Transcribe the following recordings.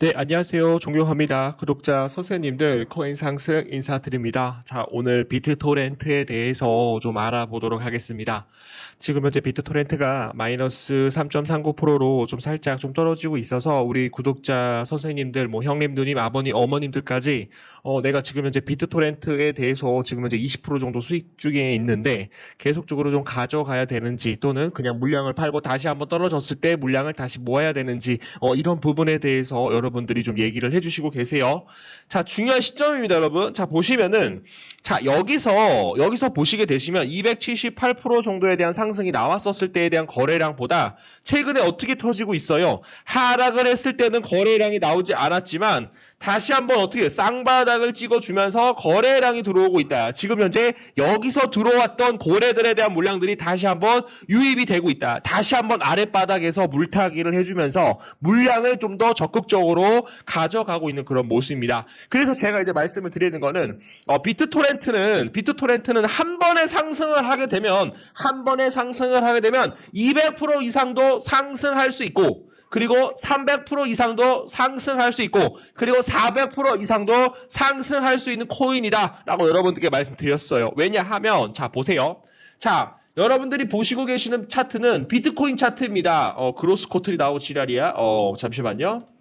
네, 안녕하세요. 존경합니다. 구독자 선생님들 코인 상승 인사드립니다. 자, 오늘 비트토렌트에 대해서 좀 알아보도록 하겠습니다. 지금 현재 비트토렌트가 마이너스 3.39%로 좀 살짝 좀 떨어지고 있어서 우리 구독자 선생님들, 뭐 형님, 누님, 아버님, 어머님들까지 어, 내가 지금 현재 비트토렌트에 대해서 지금 현재 20% 정도 수익 중에 있는데 계속적으로 좀 가져가야 되는지 또는 그냥 물량을 팔고 다시 한번 떨어졌을 때 물량을 다시 모아야 되는지 어, 이런 부분에 대해서 여러 분들이 좀 얘기를 해주시고 계세요. 자, 중요한 시점입니다, 여러분. 자, 보시면은 자, 여기서 여기서 보시게 되시면 278% 정도에 대한 상승이 나왔었을 때에 대한 거래량보다 최근에 어떻게 터지고 있어요? 하락을 했을 때는 거래량이 나오지 않았지만 다시 한번 어떻게 쌍바닥을 찍어주면서 거래량이 들어오고 있다. 지금 현재 여기서 들어왔던 고래들에 대한 물량들이 다시 한번 유입이 되고 있다. 다시 한번 아랫바닥에서 물타기를 해주면서 물량을 좀 더 적극적으로 가져가고 있는 그런 모습입니다. 그래서 제가 이제 말씀을 드리는 거는 어, 비트토렌 트는 비트 토렌트는 한 번에 상승을 하게 되면 한 번에 상승을 하게 되면 200% 이상도 상승할 수 있고 그리고 300% 이상도 상승할 수 있고 그리고 400% 이상도 상승할 수 있는 코인이다라고 여러분들께 말씀드렸어요. 왜냐하면 자 보세요. 자 여러분들이 보시고 계시는 차트는 비트코인 차트입니다. 어 그로스 코트리 나오고 지랄이야. 어 잠시만요.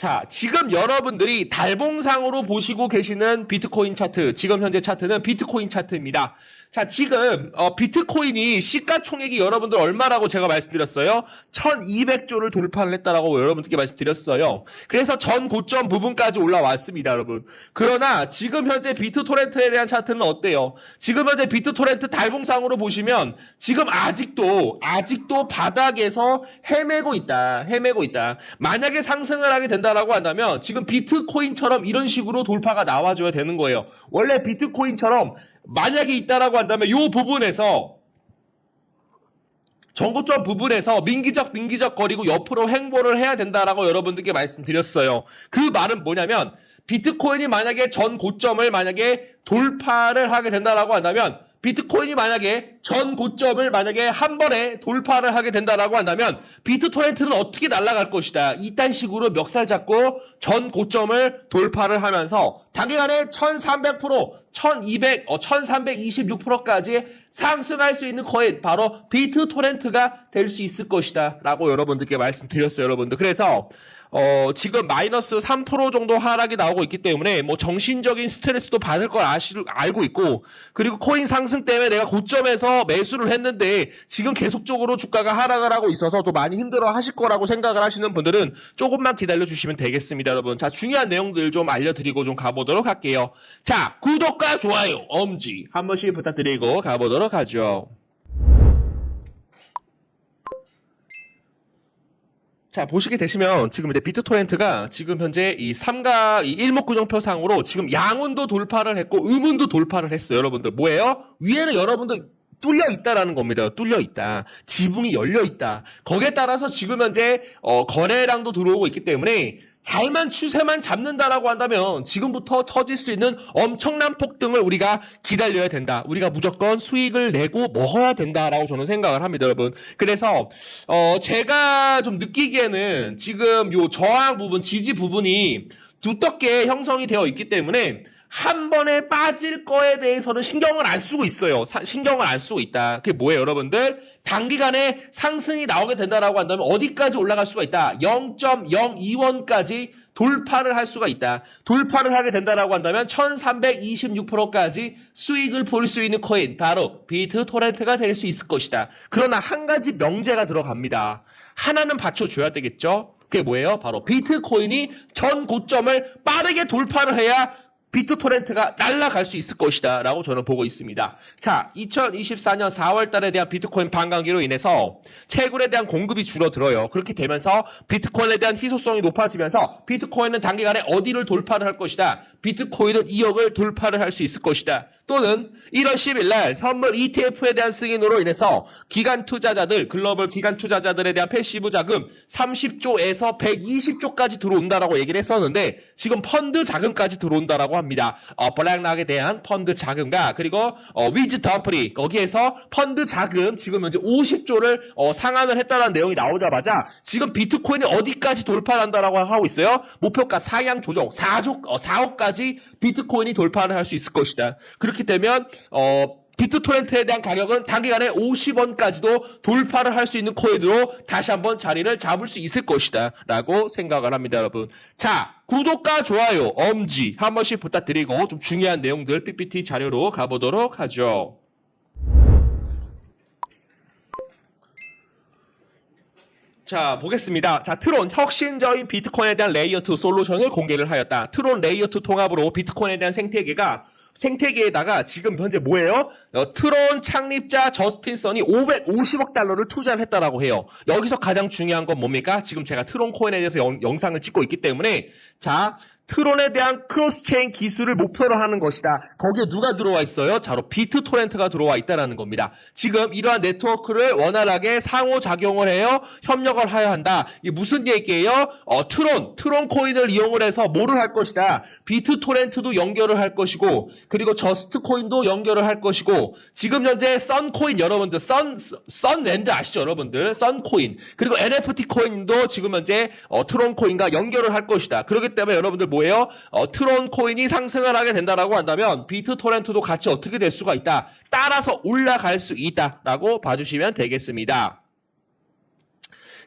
자, 지금 여러분들이 달봉상으로 보시고 계시는 비트코인 차트, 지금 현재 차트는 비트코인 차트입니다. 자, 지금 어, 비트코인이 시가총액이 여러분들 얼마라고 제가 말씀드렸어요? 1200조를 돌파를 했다라고 여러분들께 말씀드렸어요. 그래서 전 고점 부분까지 올라왔습니다, 여러분. 그러나 지금 현재 비트토렌트에 대한 차트는 어때요? 지금 현재 비트토렌트 달봉상으로 보시면 지금 아직도 아직도 바닥에서 헤매고 있다. 헤매고 있다. 만약에 상승을 하게 된다라고 한다면 지금 비트코인처럼 이런 식으로 돌파가 나와줘야 되는 거예요. 원래 비트코인처럼 만약에 있다라고 한다면 이 부분에서 전고점 부분에서 민기적 민기적 거리고 옆으로 행보를 해야 된다라고 여러분들께 말씀드렸어요. 그 말은 뭐냐면 비트코인이 만약에 전 고점을 만약에 돌파를 하게 된다라고 한다면 비트코인이 만약에 전 고점을 만약에 한 번에 돌파를 하게 된다라고 한다면 비트토렌트는 어떻게 날아갈 것이다. 이딴 식으로 멱살 잡고 전 고점을 돌파를 하면서 단기간에 1300%, 1200, 어, 1326%까지 상승할 수 있는 코인 바로 비트토렌트가 될 수 있을 것이다. 라고 여러분들께 말씀드렸어요, 여러분들. 그래서 어, 지금 마이너스 3% 정도 하락이 나오고 있기 때문에 뭐 정신적인 스트레스도 받을 걸 아시, 알고 있고 그리고 코인 상승 때문에 내가 고점에서 매수를 했는데 지금 계속적으로 주가가 하락을 하고 있어서 또 많이 힘들어 하실 거라고 생각을 하시는 분들은 조금만 기다려 주시면 되겠습니다, 여러분. 자, 중요한 내용들 좀 알려드리고 좀 가보도록 할게요. 자, 구독과 좋아요, 엄지 한 번씩 부탁드리고 가보도록 하죠. 자, 보시게 되시면 지금 이제 비트토렌트가 지금 현재 이 삼각 이 일목균형표상으로 지금 양운도 돌파를 했고 음운도 돌파를 했어요, 여러분들. 뭐예요? 위에는 여러분들 뚫려 있다라는 겁니다. 뚫려 있다. 지붕이 열려 있다. 거기에 따라서 지금 현재 어, 거래량도 들어오고 있기 때문에 잘만 추세만 잡는다라고 한다면 지금부터 터질 수 있는 엄청난 폭등을 우리가 기다려야 된다. 우리가 무조건 수익을 내고 먹어야 된다라고 저는 생각을 합니다, 여러분. 그래서 어 제가 좀 느끼기에는 지금 요 저항 부분, 지지 부분이 두텁게 형성이 되어 있기 때문에 한 번에 빠질 거에 대해서는 신경을 안 쓰고 있어요. 사- 신경을 안 쓰고 있다. 그게 뭐예요, 여러분들? 단기간에 상승이 나오게 된다라고 한다면 어디까지 올라갈 수가 있다? 0.02원까지 돌파를 할 수가 있다. 돌파를 하게 된다라고 한다면 1326%까지 수익을 볼 수 있는 코인 바로 비트 토렌트가 될 수 있을 것이다. 그러나 한 가지 명제가 들어갑니다. 하나는 받쳐줘야 되겠죠? 그게 뭐예요? 바로 비트코인이 전 고점을 빠르게 돌파를 해야 비트토렌트가 날아갈 수 있을 것이다 라고 저는 보고 있습니다. 자, 2024년 4월 달에 대한 비트코인 반감기로 인해서 채굴에 대한 공급이 줄어들어요. 그렇게 되면서 비트코인에 대한 희소성이 높아지면서 비트코인은 단기간에 어디를 돌파를 할 것이다. 비트코인은 2억을 돌파를 할 수 있을 것이다. 또는 1월 10일 날 현물 ETF에 대한 승인으로 인해서 기관 투자자들, 글로벌 기관 투자자들에 대한 패시브 자금 30조에서 120조까지 들어온다라고 얘기를 했었는데 지금 펀드 자금까지 들어온다라고 합니다. 어, 블랙락에 대한 펀드 자금과 그리고 어, 위즈 덤프리 거기에서 펀드 자금 지금 현재 50조를 어, 상환을 했다는 내용이 나오자마자 지금 비트코인이 어디까지 돌파한다라고 하고 있어요? 목표가 상향 조정 4조 어, 4억까지 비트코인이 돌파를 할 수 있을 것이다. 그렇 기 되면 어 비트 토렌트에 대한 가격은 단기간에 50원까지도 돌파를 할 수 있는 코인으로 다시 한번 자리를 잡을 수 있을 것이다. 라고 생각을 합니다, 여러분. 자, 구독과 좋아요, 엄지 한 번씩 부탁드리고 좀 중요한 내용들 PPT 자료로 가보도록 하죠. 자, 보겠습니다. 자, 트론 혁신적인 비트코인에 대한 레이어 2 솔루션을 공개를 하였다. 트론 레이어 2 통합으로 비트코인에 대한 생태계가 생태계에다가 지금 현재 뭐예요? 어, 트론 창립자 저스틴 선이 550억 달러를 투자를 했다라고 해요. 여기서 가장 중요한 건 뭡니까? 지금 제가 트론 코인에 대해서 영, 영상을 찍고 있기 때문에 자, 트론에 대한 크로스체인 기술을 목표로 하는 것이다. 거기에 누가 들어와 있어요? 자로 비트 토렌트가 들어와 있다라는 겁니다. 지금 이러한 네트워크를 원활하게 상호작용을 해요. 협력을 하여야 한다. 이게 무슨 얘기예요? 어, 트론, 트론 코인을 이용을 해서 뭐를 할 것이다. 비트 토렌트도 연결을 할 것이고 그리고 저스트 코인도 연결을 할 것이고 지금 현재 썬 코인 여러분들 썬 썬랜드 아시죠, 여러분들? 썬 코인 그리고 NFT 코인도 지금 현재 어, 트론 코인과 연결을 할 것이다. 그렇기 때문에 여러분들 뭐 예요? 어, 트론 코인이 상승을 하게 된다라고 한다면 비트 토렌트도 같이 어떻게 될 수가 있다. 따라서 올라갈 수 있다라고 봐주시면 되겠습니다.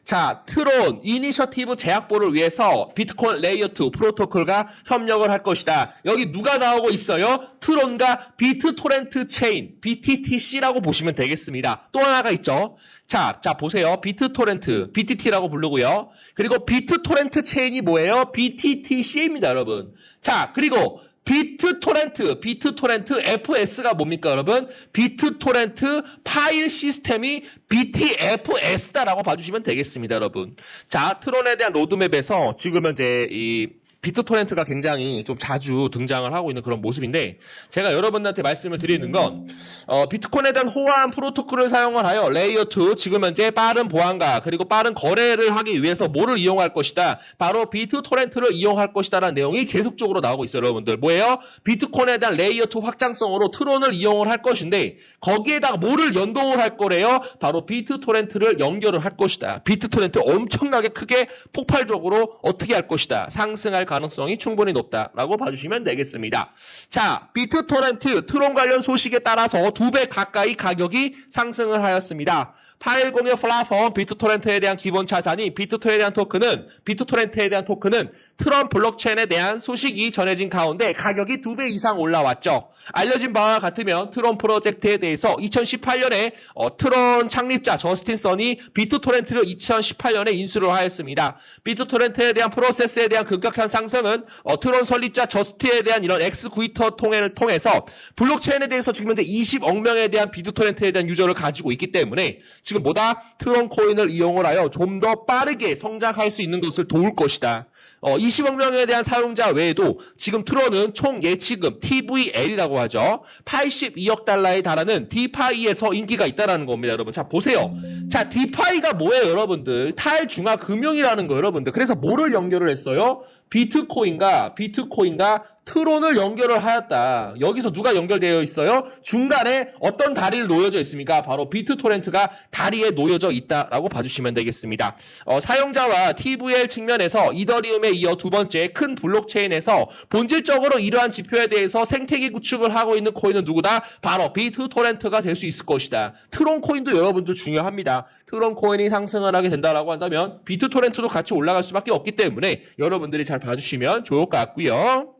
자, 트론 이니셔티브 제약보를 위해서 비트코인 레이어 2 프로토콜과 협력을 할 것이다. 여기 누가 나오고 있어요? 트론과 비트 토렌트 체인, BTTC라고 보시면 되겠습니다. 또 하나가 있죠. 자, 자 보세요. 비트 토렌트, BTT라고 부르고요. 그리고 비트 토렌트 체인이 뭐예요? BTTC입니다, 여러분. 자, 그리고 비트 토렌트, 비트 토렌트 FS가 뭡니까, 여러분? 비트 토렌트 파일 시스템이 BTFS다라고 봐주시면 되겠습니다, 여러분. 자, 트론에 대한 로드맵에서 지금 현재 이 비트토렌트가 굉장히 좀 자주 등장을 하고 있는 그런 모습인데 제가 여러분들한테 말씀을 드리는 건 어, 비트코인에 대한 호환 프로토콜을 사용을 하여 레이어 2 지금 현재 빠른 보안과 그리고 빠른 거래를 하기 위해서 뭐를 이용할 것이다. 바로 비트토렌트를 이용할 것이다라는 내용이 계속적으로 나오고 있어요 여러분들. 뭐예요? 비트코인에 대한 레이어 2 확장성으로 트론을 이용을 할 것인데 거기에다가 뭐를 연동을 할 거래요? 바로 비트토렌트를 연결을 할 것이다. 비트토렌트 엄청나게 크게 폭발적으로 어떻게 할 것이다. 상승할 가능성이 충분히 높다라고 봐주시면 되겠습니다. 자, 비트토렌트 트론 관련 소식에 따라서 두 배 가까이 가격이 상승을 하였습니다. 파일 공유 플랫폼 비트토렌트에 대한 기본 자산이 비트토에 대한 토큰은 비트토렌트에 대한 토큰은 트론 블록체인에 대한 소식이 전해진 가운데 가격이 두배 이상 올라왔죠. 알려진 바와 같으면 트론 프로젝트에 대해서 2018년에 어, 트론 창립자 저스틴 선이 비트토렌트를 2018년에 인수를 하였습니다. 비트토렌트에 대한 프로세스에 대한 급격한 상승은 어, 트론 설립자 저스틴에 대한 이런 엑스 구이터 통해를 통해서 블록체인에 대해서 지금 현재 20억 명에 대한 비트토렌트에 대한 유저를 가지고 있기 때문에 지금 뭐다 트론 코인을 이용을 하여 좀 더 빠르게 성장할 수 있는 것을 도울 것이다. 어, 20억 명에 대한 사용자 외에도 지금 트론은 총 예치금 TVL이라고 하죠. 82억 달러에 달하는 디파이에서 인기가 있다라는 겁니다, 여러분. 자, 보세요. 자, 디파이가 뭐예요, 여러분들? 탈중앙 금융이라는 거, 여러분들. 그래서 뭐를 연결을 했어요? 비트코인과 비트코인과 트론을 연결을 하였다. 여기서 누가 연결되어 있어요? 중간에 어떤 다리를 놓여져 있습니까? 바로 비트 토렌트가 다리에 놓여져 있다라고 봐주시면 되겠습니다. 어, 사용자와 TVL 측면에서 이더리움에 이어 두 번째 큰 블록체인에서 본질적으로 이러한 지표에 대해서 생태계 구축을 하고 있는 코인은 누구다? 바로 비트 토렌트가 될 수 있을 것이다. 트론 코인도 여러분들 중요합니다. 트론 코인이 상승을 하게 된다라고 한다면 비트 토렌트도 같이 올라갈 수밖에 없기 때문에 여러분들이 잘 봐주시면 좋을 것 같고요.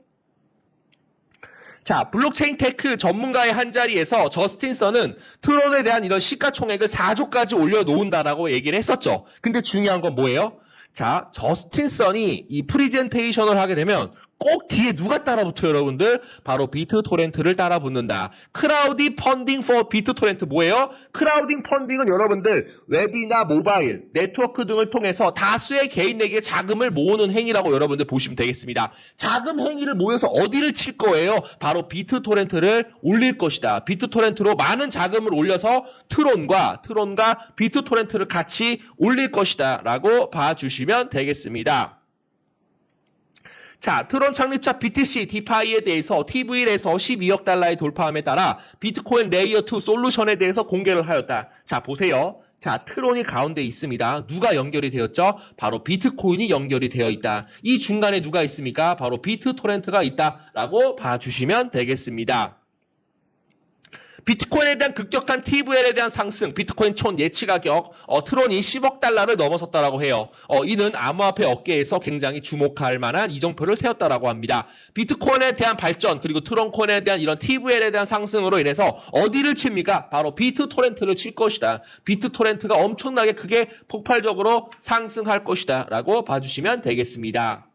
자, 블록체인 테크 전문가의 한 자리에서 저스틴 선은 트론에 대한 이런 시가총액을 4조까지 올려놓은다라고 얘기를 했었죠. 근데 중요한 건 뭐예요? 자, 저스틴 선이 이 프리젠테이션을 하게 되면 꼭 뒤에 누가 따라붙어요, 여러분들? 바로 비트 토렌트를 따라붙는다. 크라우디 펀딩 for 비트 토렌트 뭐예요? 크라우딩 펀딩은 여러분들 웹이나 모바일, 네트워크 등을 통해서 다수의 개인에게 자금을 모으는 행위라고 여러분들 보시면 되겠습니다. 자금 행위를 모여서 어디를 칠 거예요? 바로 비트 토렌트를 올릴 것이다. 비트 토렌트로 많은 자금을 올려서 트론과 트론과 비트 토렌트를 같이 올릴 것이다. 라고 봐 주시면 되겠습니다. 자, 트론 창립자 BTC 디파이에 대해서 TVL에서 12억 달러의 돌파함에 따라 비트코인 레이어 2 솔루션에 대해서 공개를 하였다. 자, 보세요. 자, 트론이 가운데 있습니다. 누가 연결이 되었죠? 바로 비트코인이 연결이 되어 있다. 이 중간에 누가 있습니까? 바로 비트토렌트가 있다라고 봐주시면 되겠습니다. 비트코인에 대한 급격한 TVL에 대한 상승, 비트코인 촌 예치 가격, 어, 트론이 10억 달러를 넘어섰다라고 해요. 어, 이는 암호화폐 업계에서 굉장히 주목할 만한 이정표를 세웠다라고 합니다. 비트코인에 대한 발전, 그리고 트론코인에 대한 이런 TVL에 대한 상승으로 인해서 어디를 칩니까? 바로 비트토렌트를 칠 것이다. 비트토렌트가 엄청나게 크게 폭발적으로 상승할 것이다. 라고 봐주시면 되겠습니다.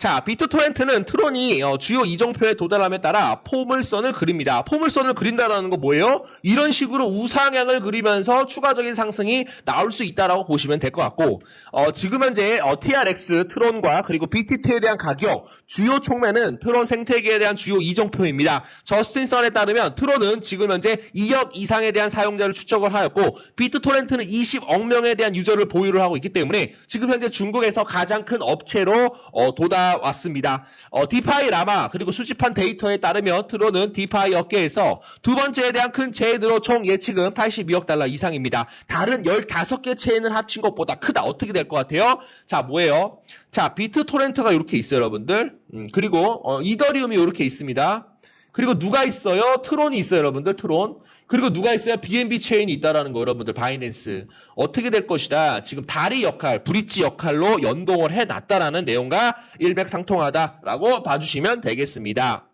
자, 비트토렌트는 트론이 어, 주요 이정표에 도달함에 따라 포물선을 그립니다. 포물선을 그린다라는 거 뭐예요? 이런 식으로 우상향을 그리면서 추가적인 상승이 나올 수 있다라고 보시면 될 것 같고, 어, 지금 현재 어, TRX 트론과 그리고 BTT에 대한 가격, 주요 총매는 트론 생태계에 대한 주요 이정표입니다. 저스틴 선에 따르면 트론은 지금 현재 2억 이상에 대한 사용자를 추적을 하였고, 비트토렌트는 20억 명에 대한 유저를 보유를 하고 있기 때문에 지금 현재 중국에서 가장 큰 업체로 어, 도달 왔습니다. 어, 디파이 라마 그리고 수집한 데이터에 따르면 트론은 디파이 업계에서 두 번째에 대한 큰 체인으로 총 예측은 82억 달러 이상입니다. 다른 15개 체인을 합친 것보다 크다. 어떻게 될 것 같아요? 자, 뭐예요? 자, 비트 토렌트가 이렇게 있어요, 여러분들. 음, 그리고 어, 이더리움이 이렇게 있습니다. 그리고 누가 있어요? 트론이 있어요, 여러분들. 트론. 그리고 누가 있어요? BNB 체인이 있다라는 거, 여러분들. 바이낸스. 어떻게 될 것이다? 지금 다리 역할, 브릿지 역할로 연동을 해놨다라는 내용과 일맥상통하다라고 봐주시면 되겠습니다.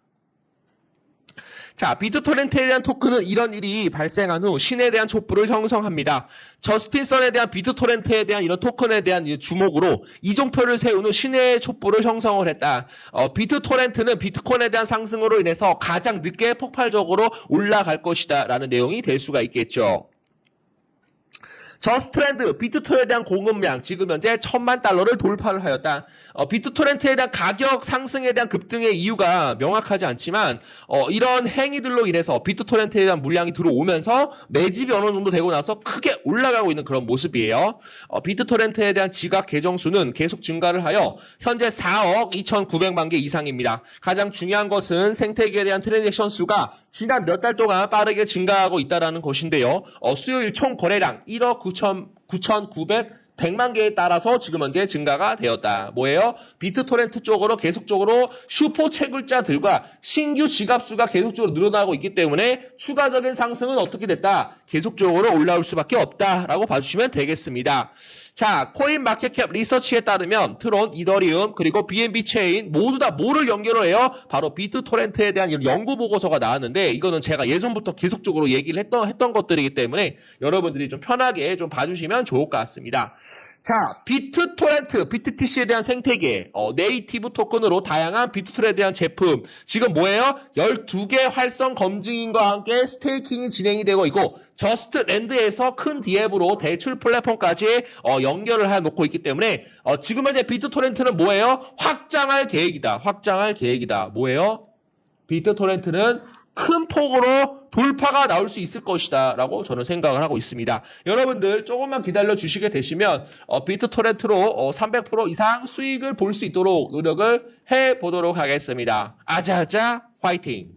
자, 비트토렌트에 대한 토큰은 이런 일이 발생한 후 신에 대한 촛불을 형성합니다. 저스틴 선에 대한 비트토렌트에 대한 이런 토큰에 대한 이 주목으로 이종표를 세운 후 신의 촛불을 형성을 했다. 어, 비트토렌트는 비트코인에 대한 상승으로 인해서 가장 늦게 폭발적으로 올라갈 것이다. 라는 내용이 될 수가 있겠죠. 저스트랜드 비트토에 대한 공급량 지금 현재 천만 달러를 돌파를 하였다. 어, 비트토렌트에 대한 가격 상승에 대한 급등의 이유가 명확하지 않지만 어, 이런 행위들로 인해서 비트토렌트에 대한 물량이 들어오면서 매집이 어느 정도 되고 나서 크게 올라가고 있는 그런 모습이에요. 어, 비트토렌트에 대한 지각 계정 수는 계속 증가를 하여 현재 4억 2,900만 개 이상입니다. 가장 중요한 것은 생태계에 대한 트랜잭션 수가 지난 몇 달 동안 빠르게 증가하고 있다는 것인데요. 어, 수요일 총 거래량 1억 9천 9,900 100만 개에 따라서 지금 현재 증가가 되었다. 뭐예요? 비트토렌트 쪽으로 계속적으로 슈퍼 채굴자들과 신규 지갑수가 계속적으로 늘어나고 있기 때문에 추가적인 상승은 어떻게 됐다? 계속적으로 올라올 수밖에 없다라고 봐주시면 되겠습니다. 자, 코인 마켓캡 리서치에 따르면 트론, 이더리움, 그리고 BNB 체인 모두 다 뭐를 연결을 해요? 바로 비트토렌트에 대한 연구 보고서가 나왔는데 이거는 제가 예전부터 계속적으로 얘기를 했던 했던 것들이기 때문에 여러분들이 좀 편하게 좀 봐주시면 좋을 것 같습니다. 자, 비트 토렌트, 비트TC에 대한 생태계, 어, 네이티브 토큰으로 다양한 비트 토렌에 대한 제품, 지금 뭐예요? 12개 활성 검증인과 함께 스테이킹이 진행이 되고 있고, 저스트 랜드에서 큰 디앱으로 대출 플랫폼까지 어, 연결을 해 놓고 있기 때문에, 어, 지금 현재 비트 토렌트는 뭐예요? 확장할 계획이다. 확장할 계획이다. 뭐예요? 비트 토렌트는 큰 폭으로 돌파가 나올 수 있을 것이다 라고 저는 생각을 하고 있습니다. 여러분들 조금만 기다려 주시게 되시면 어, 비트 토렌트로 어, 300% 이상 수익을 볼 수 있도록 노력을 해 보도록 하겠습니다. 아자아자 화이팅!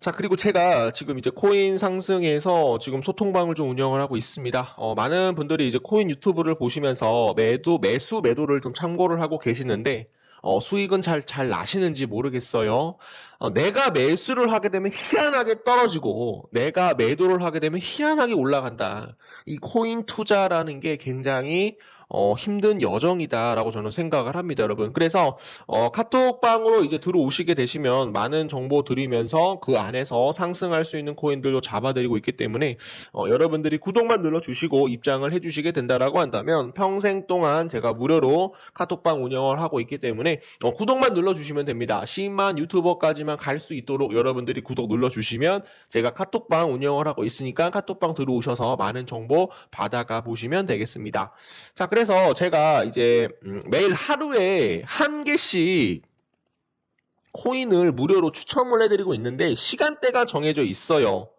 자, 그리고 제가 지금 이제 코인 상승에서 지금 소통방을 좀 운영을 하고 있습니다. 어, 많은 분들이 이제 코인 유튜브를 보시면서 매도, 매수, 매도를 좀 참고를 하고 계시는데, 어, 수익은 잘, 잘 나시는지 모르겠어요. 어, 내가 매수를 하게 되면 희한하게 떨어지고, 내가 매도를 하게 되면 희한하게 올라간다. 이 코인 투자라는 게 굉장히, 어, 힘든 여정이다라고 저는 생각을 합니다, 여러분. 그래서 어, 카톡방으로 이제 들어오시게 되시면 많은 정보 드리면서 그 안에서 상승할 수 있는 코인들도 잡아드리고 있기 때문에 어, 여러분들이 구독만 눌러주시고 입장을 해주시게 된다라고 한다면 평생 동안 제가 무료로 카톡방 운영을 하고 있기 때문에 어, 구독만 눌러주시면 됩니다. 10만 유튜버까지만 갈 수 있도록 여러분들이 구독 눌러주시면 제가 카톡방 운영을 하고 있으니까 카톡방 들어오셔서 많은 정보 받아가 보시면 되겠습니다. 자, 그래서 제가 이제 음, 매일 하루에 한 개씩 코인을 무료로 추첨을 해드리고 있는데 시간대가 정해져 있어요.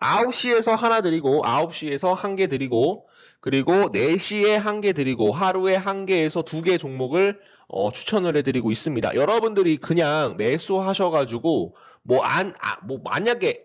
9시에서 하나 드리고 9시에서 한 개 드리고 그리고 4시에 한 개 드리고 하루에 한 개에서 두 개 종목을 어, 추천을 해드리고 있습니다. 여러분들이 그냥 매수하셔가지고 뭐 안, 아, 뭐 만약에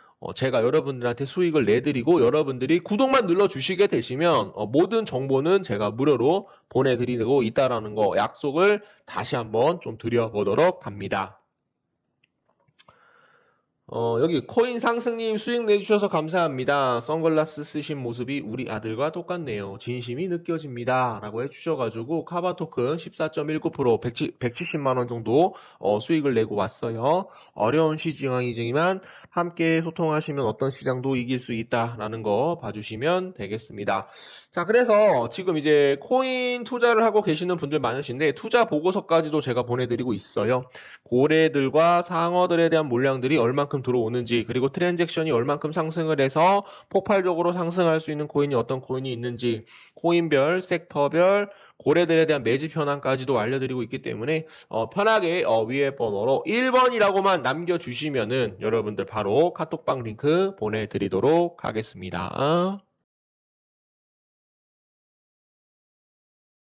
어, 제가 여러분들한테 수익을 내드리고 여러분들이 구독만 눌러주시게 되시면 어, 모든 정보는 제가 무료로 보내드리고 있다라는 거 약속을 다시 한번 좀 드려보도록 합니다. 어, 여기 코인 상승님 수익 내주셔서 감사합니다. 선글라스 쓰신 모습이 우리 아들과 똑같네요. 진심이 느껴집니다. 라고 해주셔가지고 카바 토큰 14.19% 170만원 정도 어, 수익을 내고 왔어요. 어려운 시장이지만 함께 소통하시면 어떤 시장도 이길 수 있다라는 거 봐주시면 되겠습니다. 자, 그래서 지금 이제 코인 투자를 하고 계시는 분들 많으신데 투자 보고서까지도 제가 보내드리고 있어요. 고래들과 상어들에 대한 물량들이 얼만큼 들어오는지 그리고 트랜잭션이 얼만큼 상승을 해서 폭발적으로 상승할 수 있는 코인이 어떤 코인이 있는지 코인별, 섹터별, 고래들에 대한 매집 현황까지도 알려드리고 있기 때문에 어, 편하게 어, 위에 번호로 1번이라고만 남겨주시면은 여러분들 바로 카톡방 링크 보내드리도록 하겠습니다.